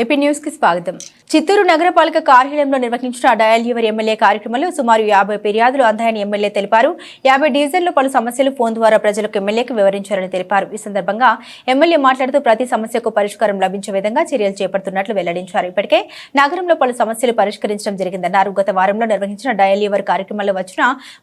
AP న్యూస్కి స్వాగతం. చిత్తూరు నగరపాలక కార్యాలయంలో నిర్వహించిన డయల్ యువర్ ఎమ్మెల్యే కార్యక్రమంలో సుమారు యాభై ఫిర్యాదులు అందాయని ఎమ్మెల్యే తెలిపారు. యాభై డివిజన్లో పలు సమస్యలు ఫోన్ ద్వారా ప్రజలకు ఎమ్మెల్యేకి వివరించారని తెలిపారు. ఈ సందర్భంగా ఎమ్మెల్యే మాట్లాడుతూ ప్రతి సమస్యకు పరిష్కారం లభించే విధంగా చర్యలు చేపడుతున్నట్లు వెల్లడించారు. ఇప్పటికే నగరంలో పలు సమస్యలు పరిష్కరించడం జరిగిందన్నారు. గత వారంలో నిర్వహించిన డయల్ యువర్ కార్యక్రమంలో వచ్చిన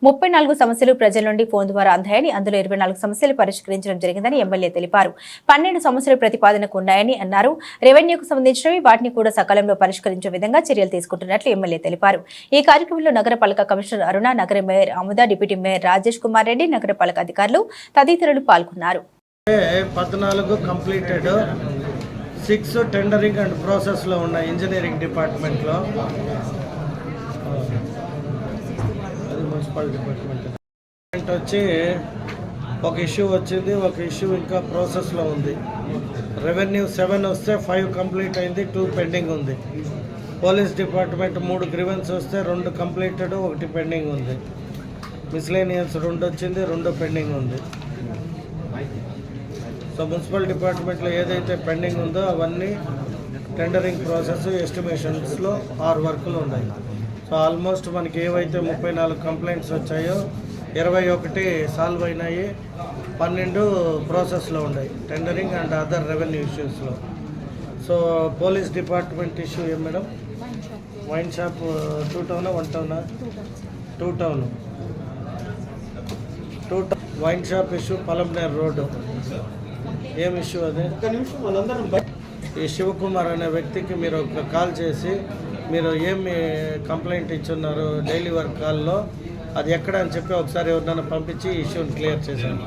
ముప్పై నాలుగు సమస్యలు ప్రజల నుండి ఫోన్ ద్వారా అందాయని అందులో ఇరవై నాలుగు సమస్యలు పరిష్కరించడం జరిగిందని ఎమ్మెల్యే తెలిపారు. పన్నెండు సమస్యలు ప్రతిపాదనకు ఉన్నాయని అన్నారు. రెవెన్యూకు సంబంధించినవి వాటిని కూడా సకాలంలో పరిష్కరించే విధంగా చర్యలు తీసుకుంటున్నట్లు ఎమ్మెల్యే తెలిపారు. ఈ కార్యక్రమంలో నగరపాలక కమిషనర్ అరుణ నగర mayor Amuda deputy mayor Rajesh Kumar Reddy నగరపాలక అధికారులు తదితరులు పాల్గొన్నారు. పద్నాలుగు కంప్లీటెడ్ సిక్స్ టెండరింగ్ అండ్ ప్రాసెస్లో ఉన్న ఇంజనీరింగ్ డిపార్ట్మెంట్లో అది మున్సిపల్ డిపార్ట్మెంట్ వచ్చి ఒక ఇష్యూ వచ్చింది ఒక ఇష్యూ ఇంకా ప్రాసెస్లో ఉంది. రెవెన్యూ సెవెన్ వస్తే ఫైవ్ కంప్లీట్ అయింది టూ పెండింగ్ ఉంది. పోలీస్ డిపార్ట్మెంట్ మూడు గ్రివెన్స్ వస్తే రెండు కంప్లీటెడ్ ఒకటి పెండింగ్ ఉంది. మిస్లేనియన్స్ రెండు వచ్చింది రెండు పెండింగ్ ఉంది. సో మున్సిపల్ డిపార్ట్మెంట్లో ఏదైతే పెండింగ్ ఉందో అవన్నీ టెండరింగ్ ప్రాసెస్ ఎస్టిమేషన్స్లో ఆరు వర్కులు ఉన్నాయి. సో ఆల్మోస్ట్ మనకి ఏవైతే ముప్పై నాలుగు కంప్లైంట్స్ వచ్చాయో ఇరవై ఒకటి సాల్వ్ అయినాయి పన్నెండు ప్రాసెస్లో ఉన్నాయి టెండరింగ్ అండ్ అదర్ రెవెన్యూ ఇష్యూస్లో. సో పోలీస్ డిపార్ట్మెంట్ ఇష్యూ ఏం మేడం? వైన్ షాప్ టూ టౌనా one టౌనా? Two town. Two town wine shop issue Palamaner road. ఏం ఇష్యూ అది? ఈ శివకుమార్ అనే వ్యక్తికి మీరు ఒక కాల్ చేసి మీరు ఏమి కంప్లైంట్ ఇచ్చున్నారు డైలీ వర్క్ కాల్లో? అది ఎక్కడ అని చెప్పి ఒకసారి ఎవరినైనా పంపించి ఇష్యూని క్లియర్ చేశాను.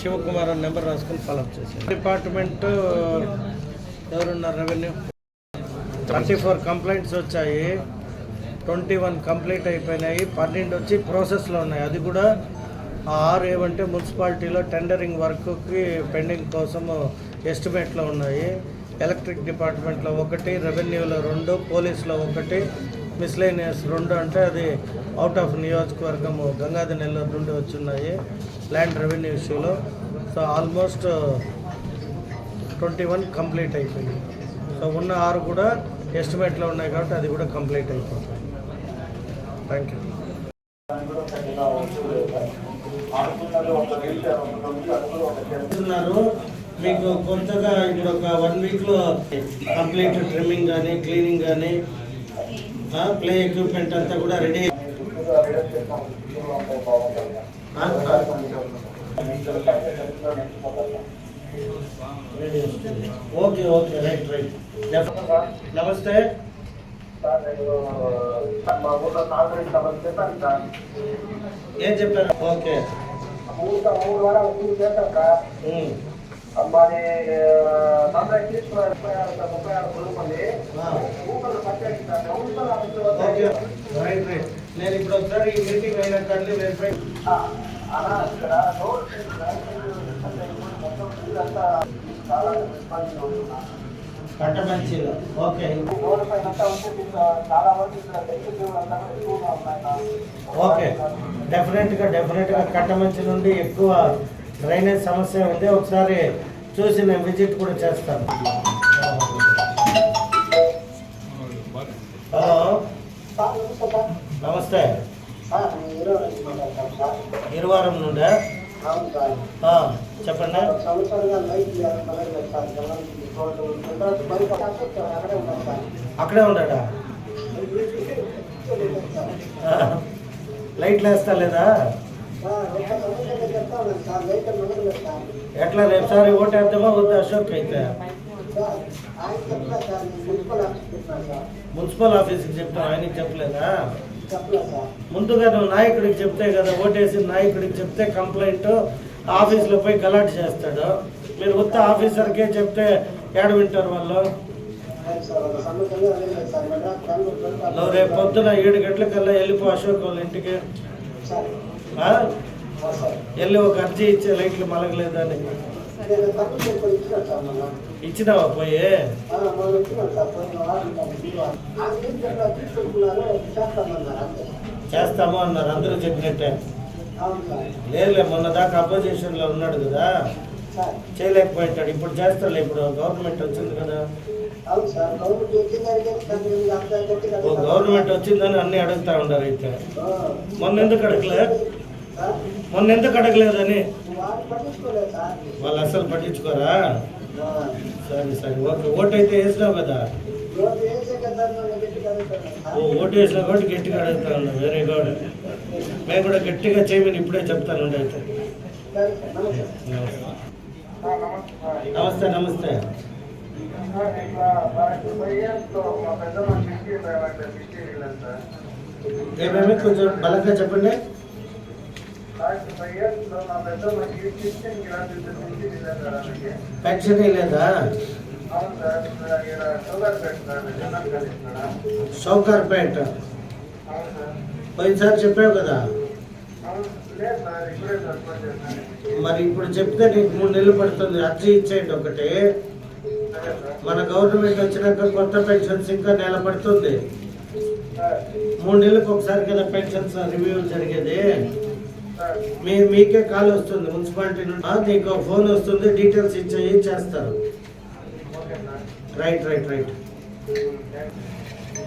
శివకుమార్ అని నెంబర్ రాసుకొని ఫాలోఅప్ చేశాను. డిపార్ట్మెంట్ ఎవరున్నారు రెవెన్యూ? థర్టీ ఫోర్ కంప్లైంట్స్ వచ్చాయి. ట్వంటీ వన్ కంప్లీట్ అయిపోయినాయి. పన్నెండు వచ్చి ప్రాసెస్లో ఉన్నాయి. అది కూడా ఆరు ఏమంటే మున్సిపాలిటీలో టెండరింగ్ వర్క్కి పెండింగ్ కోసం ఎస్టిమేట్లో ఉన్నాయి. ఎలక్ట్రిక్ డిపార్ట్మెంట్లో ఒకటి రెవెన్యూలో రెండు పోలీసులో ఒకటి మిస్లైనియస్ రెండు అంటే అది అవుట్ ఆఫ్ నియోజకవర్గము గంగాధర నెల్లూరు నుండి వచ్చున్నాయి ల్యాండ్ రెవెన్యూ ఇష్యూలో. So almost twenty one complete అయిపోయింది. సో ఉన్న ఆరు కూడా ఎస్టిమేట్లో ఉన్నాయి కాబట్టి అది కూడా కంప్లీట్ అయిపోతుంది. థ్యాంక్ యూ చెప్తున్నారు మీకు కొత్తగా ఇప్పుడు ఒక వన్ వీక్లో కంప్లీట్ ట్రిమ్మింగ్ కానీ క్లీనింగ్ కానీ ప్లే ఎక్విప్మెంట్ అంతా కూడా ready okay okay right right. నమస్తే. మా ఊళ్ళో తాగునీటి సమస్య చెప్పాను సార్ ఏం చెప్పారు? ఓకే. మూడు మూడు వారాలు మూడు చేస్తాం సార్ ఉమ్. మరి ముప్పై ఆరు ముప్పై ఆరు రైట్ రైట్ నేను ఇప్పుడు ఒకసారి ఈ మీటింగ్ అన్ని వెరిఫై అలా ఇక్కడ రోడ్ మొత్తం ఇదంతా చాలా ఇబ్బందిగా ఉంటున్నాను కట్టమంచిలో ఓకే ఓకే డెఫినెట్గా డెఫినెట్గా కట్టమంచి నుండి ఎక్కువ డ్రైనేజ్ సమస్య ఉంది ఒకసారి చూసి నేను విజిట్ కూడా చేస్తాను హలో. నమస్తే. ఇరువారం నుండే? చెప్పండి. అక్కడే ఆ, లైట్లు వేస్తా లేదా ఎట్లా రేపు సారి ఓటు వేద్దామా వద్దు అశోక్ అయితే? మున్సిపల్ ఆఫీస్కి చెప్తాను ఆయనకి చెప్పలేదా? ముందుగా నువ్వు నాయకుడికి చెప్తే కదా ఓటేసి నాయకుడికి చెప్తే కంప్లైంట్ ఆఫీస్లో పోయి గలాట్ చేస్తాడు. మీరు ఉత్త ఆఫీసర్కే చెప్తే ఏడ వింటారు వాళ్ళు? నువ్వు రేపు పొద్దున ఏడు గంటలకల్లా వెళ్ళిపో అశోక్ వాళ్ళ ఇంటికి. వెళ్ళి ఒక అర్జీ ఇచ్చే లైట్లు మలగలేదని ఇచ్చినావా పోయి? చేస్తాము అన్నారు అందరూ చెప్పినట్టే. లేదులే మొన్న దాకా అపోజిషన్లో ఉన్నాడు కదా. సార్ చేయలేకపోయింటాడు ఇప్పుడు చేస్తారులే ఇప్పుడు గవర్నమెంట్ వచ్చింది కదా. గవర్నమెంట్ వచ్చిందని అన్ని అడుగుతా ఉండారు అయితే. మొన్న ఎందుకు అడగలే? మొన్న ఎందుకు అడగలేదని వాళ్ళు అసలు పట్టించుకోరా? సరే సరే ఓకే. ఓటు అయితే వేసినావు కదా? ఓ ఓటు వేసినా కాబట్టి గట్టిగా అడుగుతా ఉన్నా వెరీ గుడ్ మేము కూడా గట్టిగా చేయమని ఇప్పుడే చెప్తాను అయితే. నమస్తే నమస్తే. ఏమేమి కొంచెం బలంగా చెప్పండి. పెన్షన్ లేదా? షౌకార్పేట పోయినసారి చెప్పావు కదా. మరి ఇప్పుడు చెప్తే నీకు మూడు నెలలు పడుతుంది. అర్జీ ఇచ్చేయండి ఒకటి. మన గవర్నమెంట్ వచ్చినాక కొత్త పెన్షన్స్ ఇంకా నెల పడుతుంది. మూడు నెలలకు ఒకసారి కదా పెన్షన్స్ రివ్యూ జరిగేది. మీ మీకే కాల్ వస్తుంది. మున్సిపాలిటీ నుండి. నీకు ఫోన్ వస్తుంది. డీటెయిల్స్ ఇచ్చేయి చేస్తారు. Right right right.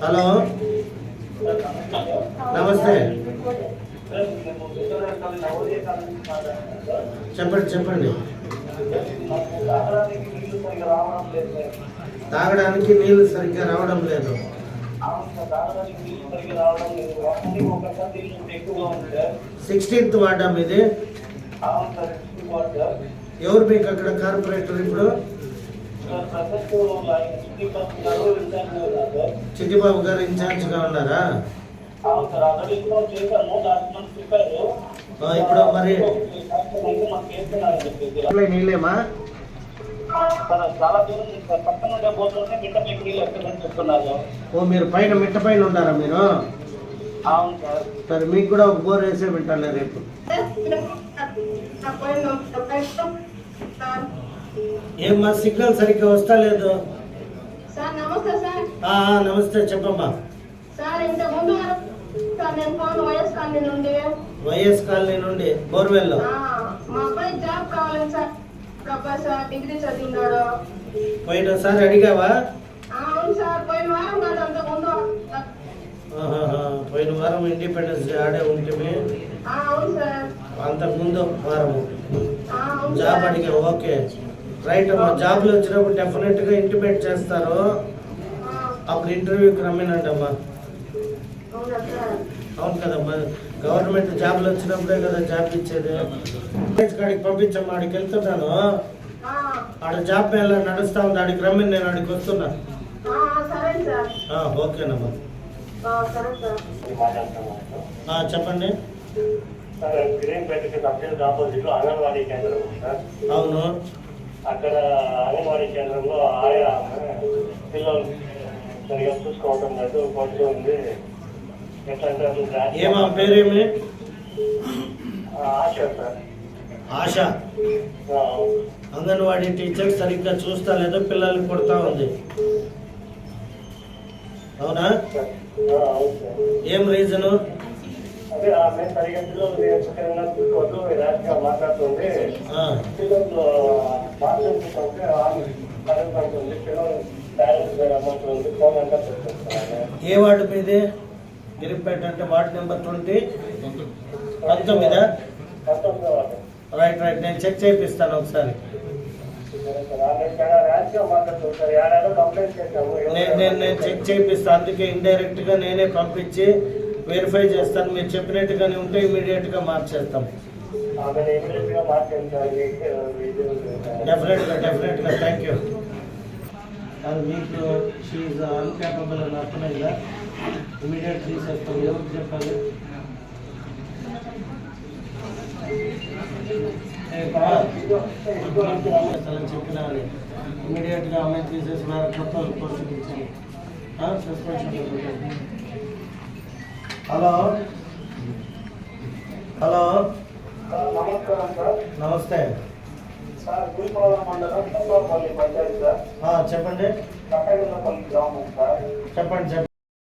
హలో. నమస్తే. చెప్పండి చెప్పండి. తాగడానికి నీళ్ళు సరిగ్గా రావడం లేదు. సిక్స్టీన్త్ వార్డా మీది? ఎవరు మీకు అక్కడ కార్పొరేటర్ ఇప్పుడు? చిట్టిబాబు గారు ఇన్ఛార్జ్గా ఉన్నారా? ఇప్పుడు మరి నీళ్ళేమా? ఓ మీరు పైన మిట్ట పైన ఉన్నారా మీరు? సార్ మీకు కూడా ఒక బోర్ వేసే పెట్టాలి రేపు. ఏమ్మా సిగ్నల్ సరిగ్గా వస్తా లేదు? సార్ నమస్తే సార్. ఆ, ఆ, నమస్తే చెప్పమ్మా. సార్ ఇంత ముందు సార్ నేను ఫోన్ వైఎస్ కాలనీ నుండి వైఎస్ కాలనీ నుండి బోర్వెల్ ఆ, మా అబ్బాయి జాబ్ కావాలని సార్. డిగ్రీ చదివినాడు అడిగావా? ఆ, అవును సార్ పోయిన వారం కాదు పోయిన వారం ఇండిపెండెన్స్ డే ఆడే ఉంటుంది అవును సార్. అంతకుముందు అవును జాబ్. అడిగా ఓకే. రైట్ అమ్మా జాబ్లు వచ్చినప్పుడు డెఫినెట్గా ఇంటిమేట్ చేస్తారు. అప్పుడు ఇంటర్వ్యూకి రమ్మినంటమ్మా అవునా కదమ్మా గవర్నమెంట్ జాబ్లు వచ్చినప్పుడే కదా జాబ్ ఇచ్చేది. కాడికి పంపించమ్మా ఆడికి వెళ్తున్నాను. ఆ, ఆడ జాబ్ మేళ నడుస్తా ఉంది ఆడికి రమ్మని నేను ఆడికి వస్తున్నా. ఆ, సరే సార్. ఆ, ఓకేనమ్మా. ఆ, సరే సార్. ఆ, చెప్పండి. అవును. అక్కడ అంగన్వాడీ కేంద్రంలో ఆయా పిల్లలు సరిగా చూసుకోవటం లేదు కొంచెం ఉంది ఎట్లా అంటే అసలు జాతి- ఏమా పేరేమి? ఆశ అంగన్వాడీ టీచర్ సరిగ్గా చూస్తా లేదో పిల్లల్ని కొడతా ఉంది. అవునా? ఏం రీజను? పిల్లలు మాట్లాడుతుంది ఏ వార్డు మీది? గిరిపేట అంటే ward number twenty. పంతొమ్మిదా. Right right. నేను చెక్ చేయిస్తాను ఒకసారి. నేను నేను చెక్ చేపిస్తాను. అందుకే ఇండైరెక్ట్గా నేనే పంపించి వెరిఫై చేస్తాను. మీరు చెప్పినట్టుగానే ఉంటే ఇమీడియట్గా మార్చేస్తాం. డెఫినెట్గా డెఫినెట్గా థ్యాంక్ యూ అది మీకు షీఈ్ అన్కేపబుల్ అని అర్థమైందా? ఇమీడియట్ తీసేస్తాం ఎవరికి చెప్పాలి అసలు చెప్పినా అని ఇమీడియట్గా అమ్మాయి తీసేసి వేరే కొత్త ఇచ్చాను సస్పెన్షన్ పెట్టండి. హలో హలో నమస్కారం సార్. నమస్తే సార్ గురిపాలెం మండలం చెప్పండి చెప్పండి చెప్పండి.